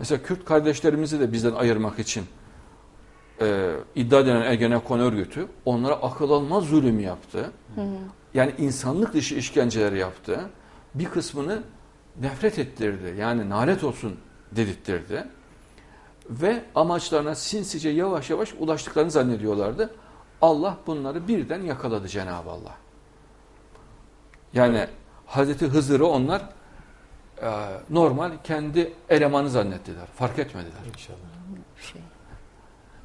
Mesela Kürt kardeşlerimizi de bizden ayırmak için e, iddia edilen Ergenekon örgütü onlara akıl almaz zulüm yaptı. Hı hı. Yani insanlık dışı işkenceler yaptı. Bir kısmını nefret ettirdi. Yani nalet olsun dedirttirdi. Ve amaçlarına sinsice yavaş yavaş ulaştıklarını zannediyorlardı. Allah bunları birden yakaladı Cenab-ı Allah. Yani Hazreti Hızır'ı onlar e, normal kendi elemanı zannettiler. Fark etmediler. İnşallah. Şey.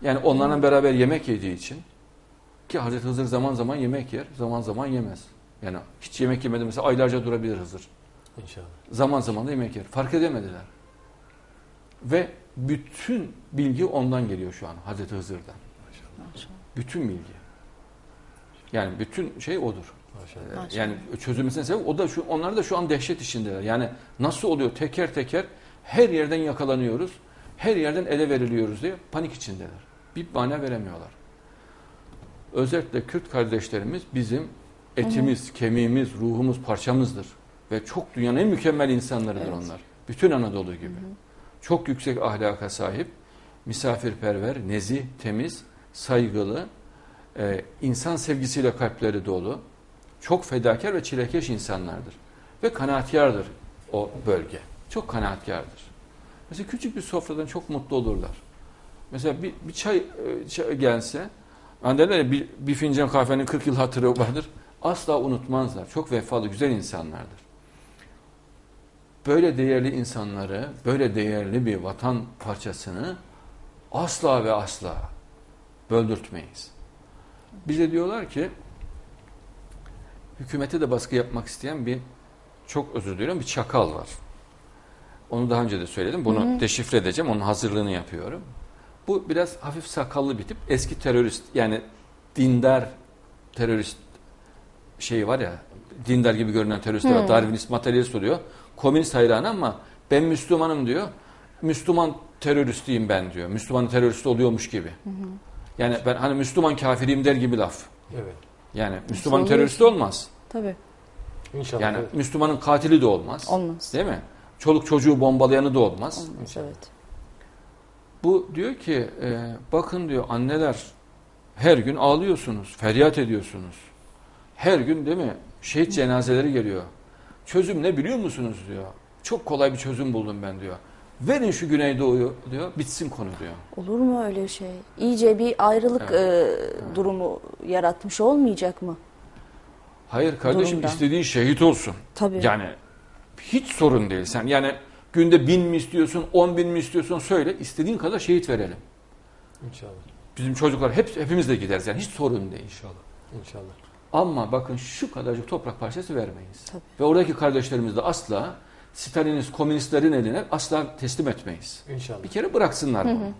Yani onlarla beraber yemek yediği için ki Hazreti Hızır zaman zaman yemek yer, zaman zaman yemez. Yani hiç yemek yemedi mesela aylarca durabilir Hızır. İnşallah. Zaman zaman da yemek yer. Fark edemediler. Ve bütün bilgi ondan geliyor şu an Hazreti Hızır'dan. Maşallah. Bütün bilgi. Yani bütün şey odur. Maşallah. Ee, Maşallah. Yani çözülmesine sebep o da şu onlar da şu an dehşet içindeler. Yani nasıl oluyor teker teker her yerden yakalanıyoruz. Her yerden ele veriliyoruz diye panik içindeler. Bir mana veremiyorlar. Özellikle Kürt kardeşlerimiz bizim etimiz, kemiğimiz, ruhumuz, parçamızdır. Ve çok dünyanın en mükemmel insanlarıdır Evet. onlar. Bütün Anadolu gibi. Hı hı. Çok yüksek ahlaka sahip, misafirperver, nezih, temiz, saygılı, e, insan sevgisiyle kalpleri dolu, çok fedakar ve çilekeş insanlardır. Ve kanaatkardır o bölge. Çok kanaatkardır. Mesela küçük bir sofradan çok mutlu olurlar. Mesela bir, bir çay, e, çay gelse, hani derler ya bir, bir fincan kahvenin 40 yıl hatırı vardır. Asla unutmazlar. Çok vefalı, güzel insanlardır. Böyle değerli insanları, böyle değerli bir vatan parçasını asla ve asla böldürtmeyiz. Bize diyorlar ki hükümete de baskı yapmak isteyen bir çok özür diliyorum bir çakal var. Onu daha önce de söyledim. Bunu Hı hı. deşifre edeceğim. Onun hazırlığını yapıyorum. Bu biraz hafif sakallı bir tip. Eski terörist yani dindar terörist şey var ya dindar gibi görünen teröristler var. Darwinist materyalist oluyor. Komünist hayranı ama ben Müslümanım diyor. Müslüman teröristiyim ben diyor. Müslüman terörist oluyormuş gibi. Hı hı. Yani ben hani Müslüman kafiriyim der gibi laf. Evet. Yani Müslüman oluyorsun? teröristi olmaz. Tabii. İnşallah. Yani evet. Müslümanın katili de olmaz. Olmaz. Değil mi? Çoluk çocuğu bombalayanı da olmaz. Olmaz İnşallah. evet. Bu diyor ki e, bakın diyor anneler her gün ağlıyorsunuz, feryat ediyorsunuz. Her gün değil mi? Şehit cenazeleri geliyor. Çözüm ne biliyor musunuz diyor. Çok kolay bir çözüm buldum ben diyor. Verin şu Güneydoğu'yu diyor, bitsin konu diyor. Olur mu öyle şey? İyice bir ayrılık Evet. e, durumu yaratmış olmayacak mı? Hayır kardeşim Durumdan. istediğin şehit olsun. Tabii. Yani hiç sorun değil. Sen yani günde bin mi istiyorsun, on bin mi istiyorsun söyle. istediğin kadar şehit verelim. İnşallah. Bizim çocuklar hep hepimiz de gideriz yani hiç sorun değil. İnşallah. İnşallah. Ama bakın şu kadarcık toprak parçası vermeyiz. Tabii. Ve oradaki kardeşlerimizi de asla Stalinist komünistlerin eline asla teslim etmeyiz. İnşallah. Bir kere bıraksınlar Hı bunu. hı.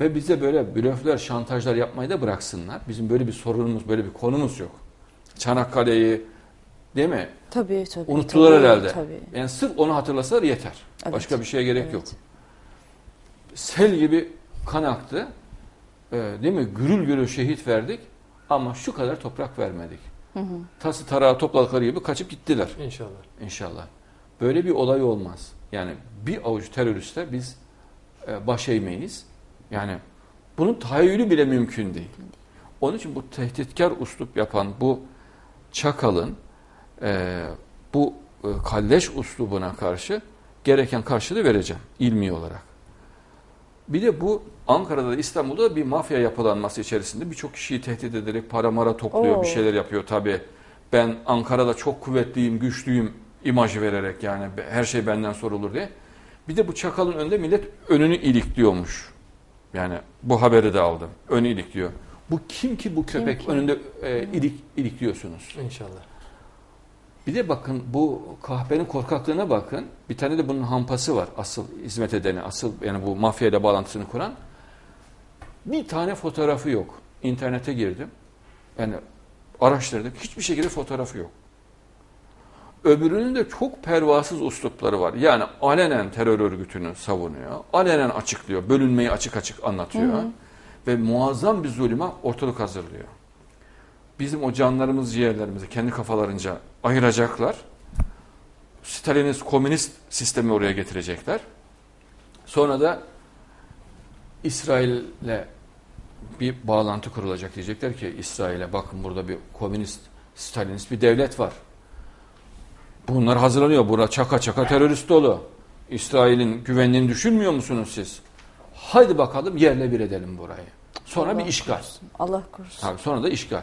Ve bize böyle blöfler, şantajlar yapmayı da bıraksınlar. Bizim böyle bir sorunumuz, böyle bir konumuz yok. Çanakkale'yi değil mi? Tabii tabii. Unuttular tabii, herhalde. Tabii. Yani sırf onu hatırlasalar yeter. Evet. Başka bir şeye gerek Evet. yok. Sel gibi kan aktı. Ee, değil mi? Gürül gürül şehit verdik. Ama şu kadar toprak vermedik. Hı hı. Tası tarağı topladıkları gibi kaçıp gittiler. İnşallah. İnşallah. Böyle bir olay olmaz. Yani bir avuç teröriste biz e, baş eğmeyiz. Yani bunun tahayyülü bile mümkün değil. Onun için bu tehditkar uslup yapan bu çakalın e, bu e, kalleş uslubuna karşı gereken karşılığı vereceğim ilmi olarak. Bir de bu Ankara'da da İstanbul'da da bir mafya yapılanması içerisinde birçok kişiyi tehdit ederek para mara topluyor, Oo. bir şeyler yapıyor tabii. Ben Ankara'da çok kuvvetliyim, güçlüyüm imajı vererek yani her şey benden sorulur diye. Bir de bu çakalın önünde millet önünü ilikliyormuş. Yani bu haberi de aldım. Önü ilikliyor. Bu kim ki bu köpek ki? önünde e, ilik, ilikliyorsunuz? İnşallah. Bir de bakın bu kahpenin korkaklığına bakın. Bir tane de bunun hampası var. Asıl hizmet edeni, asıl yani bu mafyayla bağlantısını kuran. Bir tane fotoğrafı yok. İnternete girdim. Yani araştırdım. Hiçbir şekilde fotoğrafı yok. Öbürünün de çok pervasız uslupları var. Yani alenen terör örgütünü savunuyor. Alenen açıklıyor. Bölünmeyi açık açık anlatıyor. Hı hı. Ve muazzam bir zulüme ortalık hazırlıyor. Bizim o canlarımız, ciğerlerimizi kendi kafalarınca ayıracaklar. Stalinist komünist sistemi oraya getirecekler. Sonra da İsrail'le bir bağlantı kurulacak. Diyecekler ki İsrail'e bakın burada bir komünist, Stalinist bir devlet var. Bunlar hazırlanıyor. Burada çaka çaka terörist dolu. İsrail'in güvenliğini düşünmüyor musunuz siz? Haydi bakalım yerle bir edelim burayı. Sonra Allah bir işgal. korusun. Allah korusun. Tabii sonra da işgal.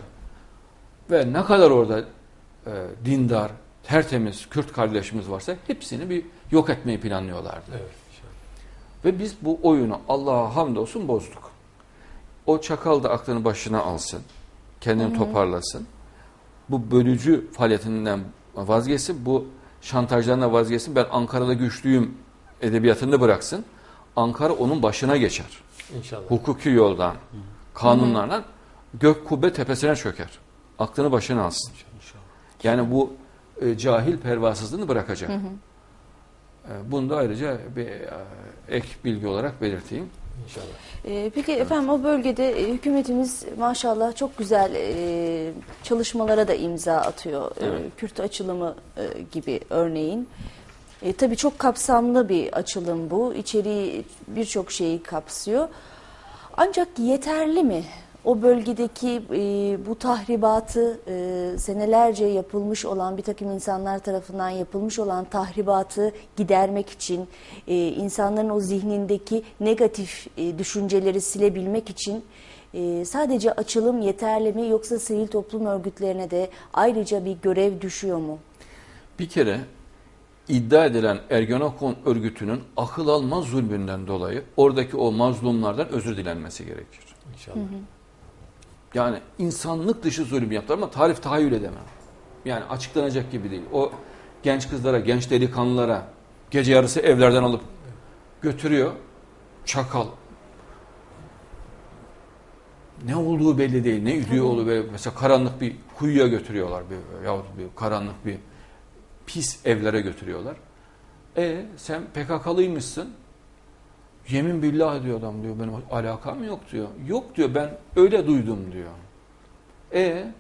Ve ne kadar orada e, dindar, tertemiz Kürt kardeşimiz varsa hepsini bir yok etmeyi planlıyorlardı. Evet. inşallah. Ve biz bu oyunu Allah'a hamdolsun bozduk. O çakal da aklını başına alsın. Kendini toparlasın. Bu bölücü faaliyetinden vazgeçsin. Bu şantajlarına vazgeçsin. Ben Ankara'da güçlüyüm edebiyatını bıraksın. Ankara onun başına geçer. İnşallah. Hukuki yoldan, kanunlarla gök kubbe tepesine çöker. Aklını başına alsın. İnşallah. Yani bu e, cahil pervasızlığını bırakacak. E, bunu da ayrıca bir e, ek bilgi olarak belirteyim. İnşallah. Ee, peki efendim o bölgede e, hükümetimiz maşallah çok güzel e, çalışmalara da imza atıyor. E, Evet. Kürt açılımı e, gibi örneğin. E, tabii çok kapsamlı bir açılım bu. İçeriği birçok şeyi kapsıyor. Ancak yeterli mi? O bölgedeki e, bu tahribatı e, senelerce yapılmış olan bir takım insanlar tarafından yapılmış olan tahribatı gidermek için e, insanların o zihnindeki negatif e, düşünceleri silebilmek için e, sadece açılım yeterli mi yoksa sivil toplum örgütlerine de ayrıca bir görev düşüyor mu? Bir kere iddia edilen Ergenekon örgütünün akıl almaz zulmünden dolayı oradaki o mazlumlardan özür dilenmesi gerekir. İnşallah. Yani insanlık dışı zulüm yaptılar ama tarif tahayyül edemem. Yani açıklanacak gibi değil. O genç kızlara, genç delikanlılara gece yarısı evlerden alıp götürüyor. Çakal. Ne olduğu belli değil. Ne üdüğü olduğu belli. Mesela karanlık bir kuyuya götürüyorlar. Bir, yahut bir karanlık bir pis evlere götürüyorlar. E sen PKK'lıymışsın. Yemin billah diyor adam diyor benim alakam yok diyor. Yok diyor ben öyle duydum diyor. E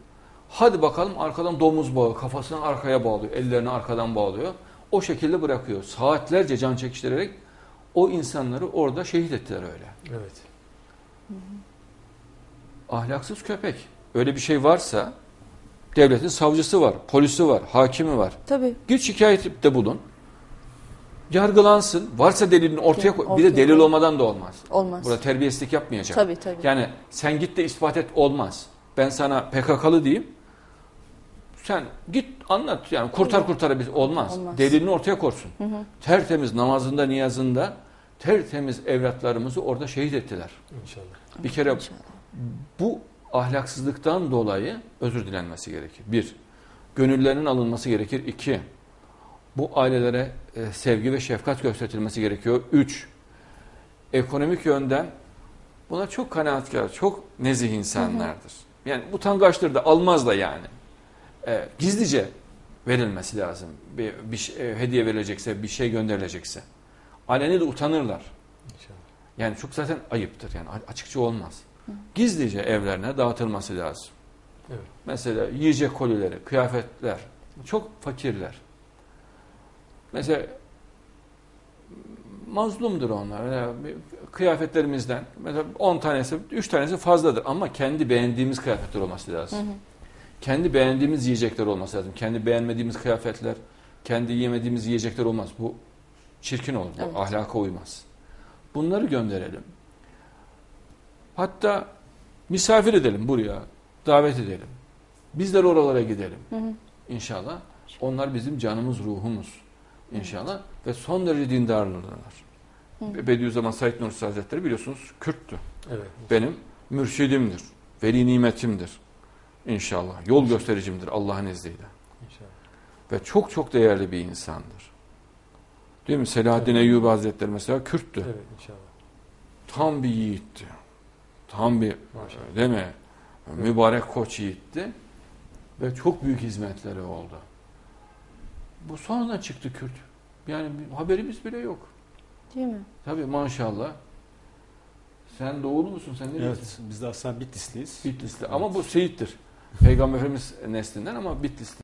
hadi bakalım arkadan domuz bağı kafasını arkaya bağlıyor. Ellerini arkadan bağlıyor. O şekilde bırakıyor. Saatlerce can çekiştirerek o insanları orada şehit ettiler öyle. Evet. Ahlaksız köpek. Öyle bir şey varsa devletin savcısı var, polisi var, hakimi var. Tabii. Git şikayette bulun. Yargılansın. Varsa delilini ortaya koy. Bir de delil olmadan da olmaz. Olmaz. Burada terbiyesizlik yapmayacak. Tabii tabii. Yani sen git de ispat et olmaz. Ben sana PKK'lı diyeyim. Sen git anlat yani kurtar Olmaz. kurtar biz olmaz. Olmaz. Delilini ortaya korsun. Tertemiz namazında niyazında tertemiz evlatlarımızı orada şehit ettiler. İnşallah. Bir kere İnşallah. bu ahlaksızlıktan dolayı özür dilenmesi gerekir. Bir, gönüllerinin alınması gerekir. İki, bu ailelere e, sevgi ve şefkat gösterilmesi gerekiyor. Üç, ekonomik yönden buna çok kanaatkar, çok nezih insanlardır. Yani utangaçtır da almaz da yani. E, gizlice verilmesi lazım. Bir, bir şey- e, hediye verilecekse, bir şey gönderilecekse. Aleni de utanırlar. İnşallah. Yani çok zaten ayıptır yani açıkça olmaz. Gizlice evlerine dağıtılması lazım. Evet. Mesela yiyecek kolileri, kıyafetler çok fakirler. Mesela mazlumdur onlar. Yani kıyafetlerimizden mesela 10 tanesi, 3 tanesi fazladır ama kendi beğendiğimiz kıyafetler olması lazım. Kendi beğendiğimiz yiyecekler olması lazım. Kendi beğenmediğimiz kıyafetler, kendi yemediğimiz yiyecekler olmaz. Bu çirkin olur. Bu Evet. ahlaka uymaz. Bunları gönderelim. Hatta misafir edelim buraya. Davet edelim. Bizler oralara gidelim. Hı hı. İnşallah. Onlar bizim canımız, ruhumuz. İnşallah. Ve son derece dindarlılar. Hı. Bediüzzaman Said Nursi Hazretleri biliyorsunuz Kürttü. Evet. Benim mürşidimdir. Veli nimetimdir. İnşallah. Yol göstericimdir Allah'ın izniyle. İnşallah. Ve çok çok değerli bir insandır. Değil mi? Selahaddin Evet. Eyyubi Hazretleri mesela Kürttü. Evet inşallah. Tam bir yiğitti. Tam bir Maşallah. değil mi? Mübarek koç yiğitti. Ve çok büyük hizmetleri oldu. Bu sonradan çıktı Kürt. Yani bir haberimiz bile yok. Değil mi? Tabii maşallah. Sen doğulu musun? Sen ne Evet, biz de aslında Bitlisliyiz. Bitlisli. Ama bu Seyit'tir. Peygamber Efendimiz neslinden ama Bitlisli.